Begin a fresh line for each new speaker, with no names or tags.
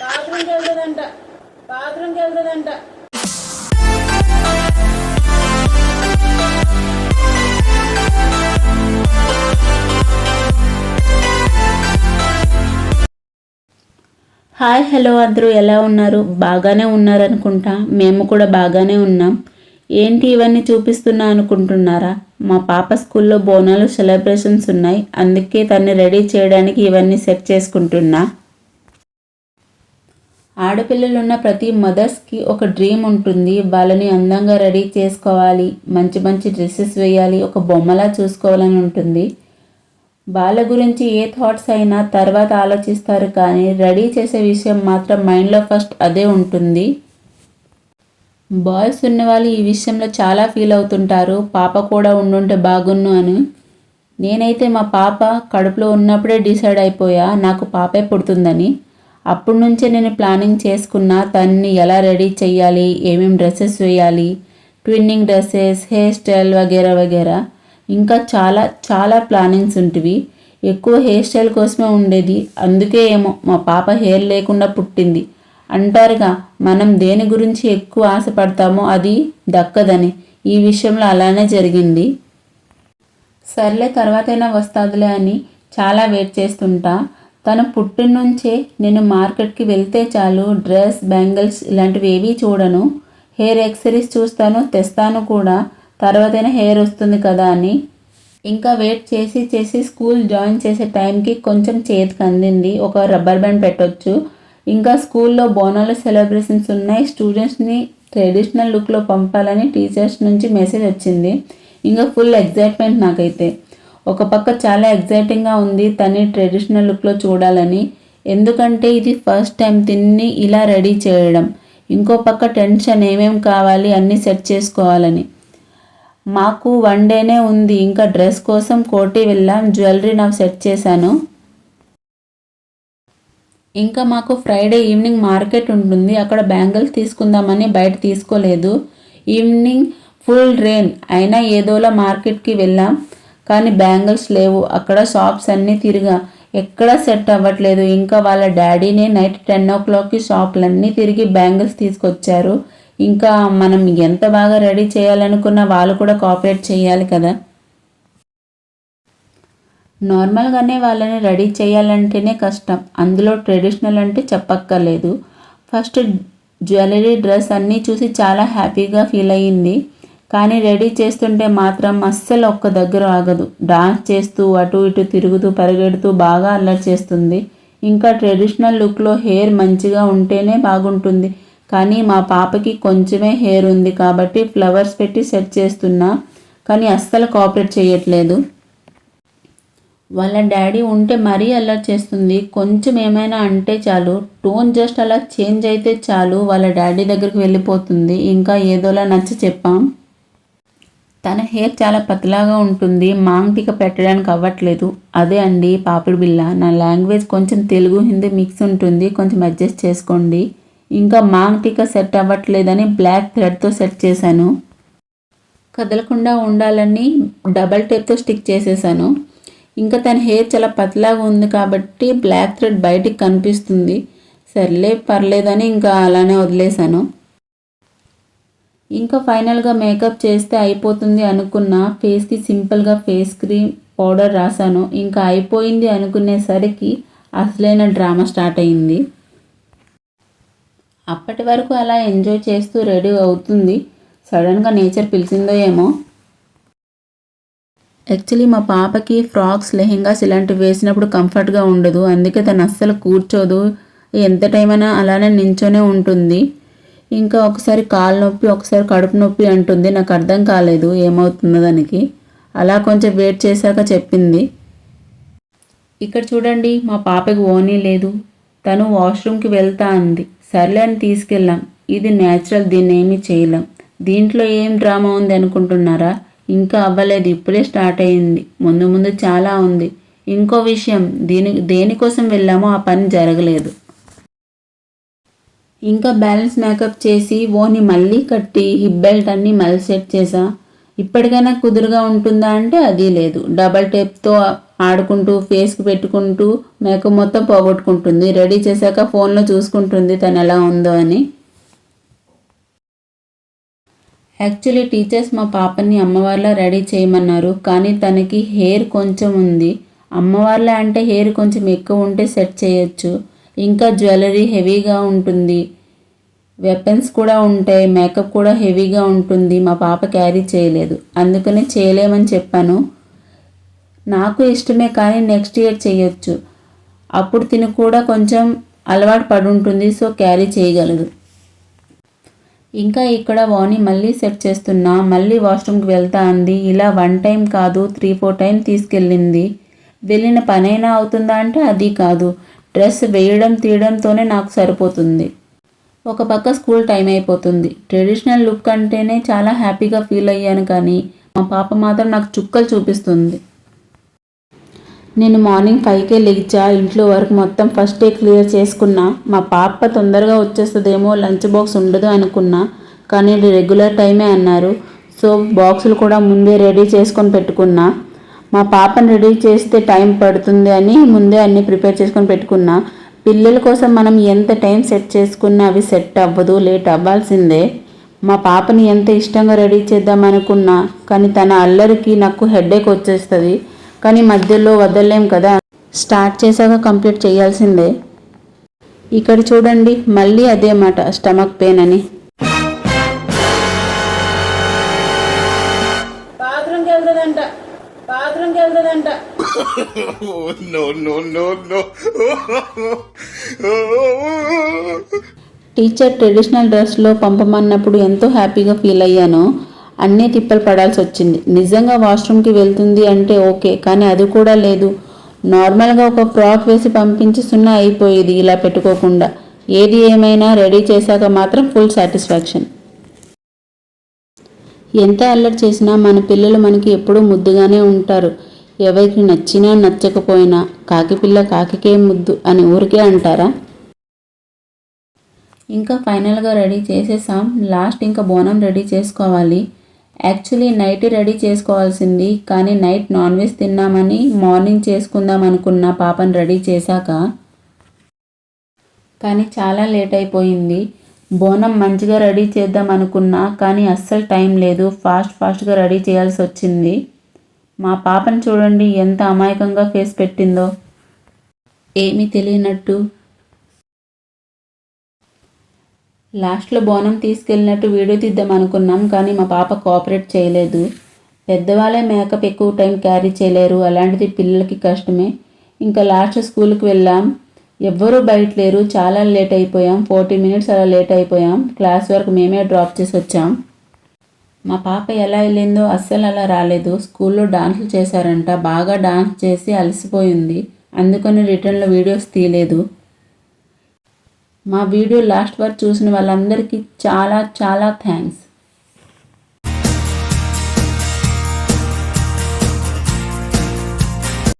బాత్రూమ్కి వెళ్తుందంట. బాత్రూమ్కి వెళ్తుందంట.
Hi hello అందరూ ఎలా ఉన్నారు? బాగానే ఉన్నారు అనుకుంటా మేము కూడా బాగానే ఉన్నాం. ఏంటి ఇవన్నీ చూపిస్తున్నా అనుకుంటున్నారా? మా పాప స్కూల్లో బోనాలు సెలబ్రేషన్స్ ఉన్నాయి. అందుకే తన్ని రెడీ చేయడానికి ఇవన్నీ సెట్ చేసుకుంటున్నా. ఆడపిల్లలు ఉన్న ప్రతి మదర్స్కి ఒక డ్రీమ్ ఉంటుంది. వాళ్ళని అందంగా రెడీ చేసుకోవాలి. మంచి మంచి డ్రెస్సెస్ వేయాలి. ఒక బొమ్మలా చూసుకోవాలని ఉంటుంది. వాళ్ళ గురించి ఏ థాట్స్ అయినా తర్వాత ఆలోచిస్తారు కానీ రెడీ చేసే విషయం మాత్రం మైండ్లో ఫస్ట్ అదే ఉంటుంది. బాయ్స్ ఉన్నవాళ్ళు ఈ విషయంలో చాలా ఫీల్ అవుతుంటారు. పాప కూడా ఉండుంటే బాగున్ను అని. నేనైతే మా పాప కడుపులో ఉన్నప్పుడే డిసైడ్ అయిపోయా నాకు పాపే పుడుతుందని. అప్పటి నుంచే నేను ప్లానింగ్ చేసుకున్నా తన్ని ఎలా రెడీ చేయాలి ఏమేమి డ్రెస్సెస్ వేయాలి ట్విన్నింగ్ డ్రెస్సెస్ హెయిర్ స్టైల్ వగేరా వగేరా. ఇంకా చాలా చాలా ప్లానింగ్స్ ఉంటివి. ఎక్కువ హెయిర్ స్టైల్ కోసమే ఉండేది. అందుకే ఏమో మా పాప హెయిర్ లేకుండా పుట్టింది. అంటారుగా మనం దేని గురించి ఎక్కువ ఆశపడతామో అది దక్కదని. ఈ విషయంలో అలానే జరిగింది. సర్లే తర్వాతైనా వస్తాదులే అని చాలా వెయిట్ చేస్తుంటా. తను పుట్టిన నుంచే నేను మార్కెట్కి వెళ్తే చాలు డ్రెస్ బ్యాంగిల్స్ ఇలాంటివి ఏవీ చూడను. హెయిర్ ఎక్సరీస్ చూస్తాను తెస్తాను కూడా. తర్వాతైనా హెయిర్ వస్తుంది కదా అని. ఇంకా వెయిట్ చేసి చేసి స్కూల్ జాయిన్ చేసే టైంకి కొంచెం చేతికి అందింది. ఒక రబ్బర్ బ్యాండ్ పెట్టొచ్చు. ఇంకా స్కూల్లో బోనాల సెలబ్రేషన్స్ ఉన్నాయి. స్టూడెంట్స్ని ట్రెడిషనల్ లుక్లో పంపాలని టీచర్స్ నుంచి మెసేజ్ వచ్చింది. ఇంకా ఫుల్ ఎగ్జైట్మెంట్ నాకైతే. ఒక పక్క చాలా ఎగ్జైటింగ్గా ఉంది తని ట్రెడిషనల్ లుక్లో చూడాలని. ఎందుకంటే ఇది ఫస్ట్ టైం తిన్ని ఇలా రెడీ చేయడం. ఇంకో పక్క టెన్షన్ ఏమేం కావాలి అన్నీ సెట్ చేసుకోవాలని. మాకు వన్ డేనే ఉంది. ఇంకా డ్రెస్ కోసం కోటి వెళ్ళాం. జ్యువెలరీ నాకు సెట్ చేశాను. ఇంకా మాకు ఫ్రైడే ఈవినింగ్ మార్కెట్ ఉంటుంది. అక్కడ బ్యాంగిల్స్ తీసుకుందామని బయట తీసుకోలేదు. ఈవినింగ్ ఫుల్ రెయిన్ అయినా ఏదోలా మార్కెట్కి వెళ్ళాం. కానీ బ్యాంగిల్స్ లేవు. అక్కడ షాప్స్ అన్నీ తిరిగా. ఎక్కడా సెట్ అవ్వట్లేదు. ఇంకా వాళ్ళ డాడీనే నైట్ టెన్ ఓ క్లాక్కి షాపులన్నీ తిరిగి బ్యాంగిల్స్ తీసుకొచ్చారు. ఇంకా మనం ఎంత బాగా రెడీ చేయాలనుకున్నా వాళ్ళు కూడా కోఆపరేట్ చేయాలి కదా. నార్మల్గానే వాళ్ళని రెడీ చేయాలంటేనే కష్టం. అందులో ట్రెడిషనల్ అంటే చెప్పక్కర్లేదు. ఫస్ట్ జ్యువెలరీ డ్రెస్ అన్నీ చూసి చాలా హ్యాపీగా ఫీల్ అయ్యింది. కానీ రెడీ చేస్తుంటే మాత్రం అస్సలు ఒక్క దగ్గర ఆగదు. డాన్స్ చేస్తూ అటు ఇటు తిరుగుతూ పరిగెడుతూ బాగా అల్లరి చేస్తుంది. ఇంకా ట్రెడిషనల్ లుక్లో హెయిర్ మంచిగా ఉంటేనే బాగుంటుంది. కానీ మా పాపకి కొంచెమే హెయిర్ ఉంది కాబట్టి ఫ్లవర్స్ పెట్టి సెట్ చేస్తున్నా. కానీ అస్సలు కోఆపరేట్ చేయట్లేదు. వాళ్ళ డాడీ ఉంటే మరీ అల్లరి చేస్తుంది. కొంచెం ఏమైనా అంటే చాలు. టోన్ జస్ట్ అలా చేంజ్ అయితే చాలు. వాళ్ళ డాడీ దగ్గరికి వెళ్ళిపోతుంది. ఇంకా ఏదోలా నచ్చ చెప్పాం. తన హెయిర్ చాలా పతలాగా ఉంటుంది. మాంగ్టిక పెట్టడానికి అవ్వట్లేదు. అదే అండి పాపిడి బిల్ల. నా లాంగ్వేజ్ కొంచెం తెలుగు హిందీ మిక్స్ ఉంటుంది. కొంచెం అడ్జస్ట్ చేసుకోండి. ఇంకా మాంగ్టిక సెట్ అవ్వట్లేదని బ్లాక్ థ్రెడ్తో సెట్ చేశాను. కదలకుండా ఉండాలని డబల్ టేప్తో స్టిక్ చేసేసాను ఇంకా తన హెయిర్ చాలా పతలాగా ఉంది కాబట్టి బ్లాక్ థ్రెడ్ బయటికి కనిపిస్తుంది. సర్లే పర్లేదని ఇంకా అలానే వదిలేశాను. ఇంకా ఫైనల్గా మేకప్ చేస్తే అయిపోతుంది అనుకున్న ఫేస్కి సింపుల్గా ఫేస్ క్రీమ్ పౌడర్ రాశాను. ఇంకా అయిపోయింది అనుకునేసరికి అసలైన డ్రామా స్టార్ట్ అయింది. అప్పటి వరకు అలా ఎంజాయ్ చేస్తూ రెడీ అవుతుంది. సడన్గా నేచర్ పిలిచిందో ఏమో. యాక్చువల్లీ మా పాపకి ఫ్రాక్స్ లెహెంగాస్ ఇలాంటివి వేసినప్పుడు కంఫర్ట్గా ఉండదు. అందుకే తను అస్సలు కూర్చోదు. ఎంత టైం అయినా అలానే నించొనే ఉంటుంది. ఇంకా ఒకసారి కాలు నొప్పి ఒకసారి కడుపు నొప్పి అంటుంది. నాకు అర్థం కాలేదు ఏమవుతుందో దానికి. అలా కొంచెం వెయిట్ చేశాక చెప్పింది. ఇక్కడ చూడండి మా పాపకి ఓనీ లేదు. తను వాష్రూమ్కి వెళ్తా అంది. సర్లే అని తీసుకెళ్ళాం. ఇది న్యాచురల్ దీన్ని ఏమీ చేయలేం. దీంట్లో ఏం డ్రామా ఉంది అనుకుంటున్నారా? ఇంకా అవ్వలేదు ఇప్పుడే స్టార్ట్ అయింది ముందు ముందు చాలా ఉంది. ఇంకో విషయం దీని దేనికోసం వెళ్ళామో ఆ పని జరగలేదు. ఇంకా బ్యాలెన్స్ మేకప్ చేసి ఓని మళ్ళీ కట్టి హిప్ బెల్ట్ అన్ని మళ్ళీ సెట్ చేసా. ఇప్పటికైనా కుదురుగా ఉంటుందా అంటే అది లేదు. డబల్ టేప్తో ఆడుకుంటూ ఫేస్కి పెట్టుకుంటూ మేకప్ మొత్తం పోగొట్టుకుంటుంది. రెడీ చేశాక ఫోన్లో చూసుకుంటుంది తను ఎలా ఉందో అని. యాక్చువల్లీ టీచర్స్ మా పాపని అమ్మవారిలా రెడీ చేయమన్నారు. కానీ తనకి హెయిర్ కొంచెం ఉంది. అమ్మవారిలా అంటే హెయిర్ కొంచెం ఎక్కువ ఉంటే సెట్ చేయొచ్చు. ఇంకా జ్యువెలరీ హెవీగా ఉంటుంది. వెపన్స్ కూడా ఉంటాయి. మేకప్ కూడా హెవీగా ఉంటుంది. మా పాప క్యారీ చేయలేదు. అందుకనే చేయలేమని చెప్పాను. నాకు ఇష్టమే కానీ నెక్స్ట్ ఇయర్ చేయొచ్చు. అప్పుడు తిని కూడా కొంచెం అలవాటు పడి ఉంటుంది. సో క్యారీ చేయగలదు. ఇంకా ఇక్కడ వాణి మళ్ళీ సెట్ చేస్తున్నా మళ్ళీ వాష్రూమ్కి వెళ్తా అంది. ఇలా వన్ టైం కాదు త్రీ ఫోర్ టైం తీసుకెళ్ళింది. వెళ్ళిన పనైనా అవుతుందా అంటే అది కాదు. డ్రెస్ వేయడం తీయడంతోనే నాకు సరిపోతుంది. ఒక పక్క స్కూల్ టైం అయిపోతుంది. ట్రెడిషనల్ లుక్ అంటేనే చాలా హ్యాపీగా ఫీల్ అయ్యాను కానీ మా పాప మాత్రం నాకు చుక్కలు చూపిస్తుంది. నేను మార్నింగ్ ఫైవ్కే లేచా ఇంట్లో వర్క్ మొత్తం ఫస్ట్ డే క్లియర్ చేసుకున్నా. మా పాప తొందరగా వచ్చేస్తుందేమో లంచ్ బాక్స్ ఉండదు అనుకున్నా కానీ ఇది రెగ్యులర్ టైమే అన్నారు. సో బాక్సులు కూడా ముందే రెడీ చేసుకొని పెట్టుకున్నా. మా పాపని రెడీ చేస్తే టైం పడుతుంది అని ముందే అన్నీ ప్రిపేర్ చేసుకొని పెట్టుకున్నా. పిల్లల కోసం మనం ఎంత టైం సెట్ చేసుకున్నా అవి సెట్ అవ్వదు లేట్ అవ్వాల్సిందే. మా పాపని ఎంత ఇష్టంగా రెడీ చేద్దాం అనుకున్నా కానీ తన అల్లరికి నాకు హెడేక్ వచ్చేస్తుంది. కానీ మధ్యలో వదలలేం కదా. స్టార్ట్ చేశాక కంప్లీట్ చేయాల్సిందే. ఇక్కడ చూడండి మళ్ళీ అదే మాట స్టమక్ పెయిన్ అని. టీచర్ ట్రెడిషనల్ డ్రెస్లో పంపమన్నప్పుడు ఎంతో హ్యాపీగా ఫీల్ అయ్యాను. అన్నీ తిప్పలు పడాల్సి వచ్చింది. నిజంగా వాష్రూమ్కి వెళ్తుంది అంటే ఓకే కానీ అది కూడా లేదు. నార్మల్గా ఒక ఫ్రాక్ వేసి పంపించి సున్నా అయిపోయేది ఇలా పెట్టుకోకుండా. ఏది ఏమైనా రెడీ చేశాక మాత్రం ఫుల్ సాటిస్ఫాక్షన్. ఎంత అల్లరి చేసినా మన పిల్లలు మనకి ఎప్పుడూ ముద్దుగానే ఉంటారు. ఎవరికి నచ్చినా నచ్చకపోయినా కాకి పిల్ల కాకికే ముద్దు అని ఊరికే అంటారా? ఇంకా ఫైనల్గా రెడీ చేసేసాం. లాస్ట్ ఇంకా బోనం రెడీ చేసుకోవాలి. యాక్చువల్లీ నైట్ రెడీ చేసుకోవాల్సింది కానీ నైట్ నాన్ వెజ్ తిన్నామని మార్నింగ్ చేసుకుందాం అనుకున్న పాపని రెడీ చేశాక కానీ చాలా లేట్ అయిపోయింది. బోనం మంచిగా రెడీ చేద్దాం అనుకున్నా కానీ అస్సలు టైం లేదు. ఫాస్ట్ ఫాస్ట్గా రెడీ చేయాల్సి వచ్చింది. మా పాపని చూడండి ఎంత అమాయకంగా ఫేస్ పెట్టిందో. ఏమీ తెలియనట్టు లాస్ట్లో బోనం తీసుకెళ్ళినట్టు వీడియో తీద్దాం అనుకున్నాం కానీ మా పాప కోఆపరేట్ చేయలేదు. పెద్దవాళ్ళే మేకప్ ఎక్కువ టైం క్యారీ చేయలేరు. అలాంటిది పిల్లలకి కష్టమే. ఇంకా లాస్ట్ స్కూల్కి వెళ్ళాం. ఎవ్వరూ బయట లేరు. చాలా లేట్ అయిపోయాం. ఫార్టీ మినిట్స్ అలా లేట్ అయిపోయాం. క్లాస్ వరకు మేమే డ్రాప్ చేసి వచ్చాం. మా పాప ఎలా వెళ్ళిందో అస్సలు అలా రాలేదు. స్కూల్లో డాన్సులు చేశారంట. బాగా డాన్స్ చేసి అలసిపోయింది. అందుకని రిటర్న్లో వీడియోస్ తీయలేదు. మా వీడియో లాస్ట్ వరకు చూసిన వాళ్ళందరికీ చాలా చాలా థ్యాంక్స్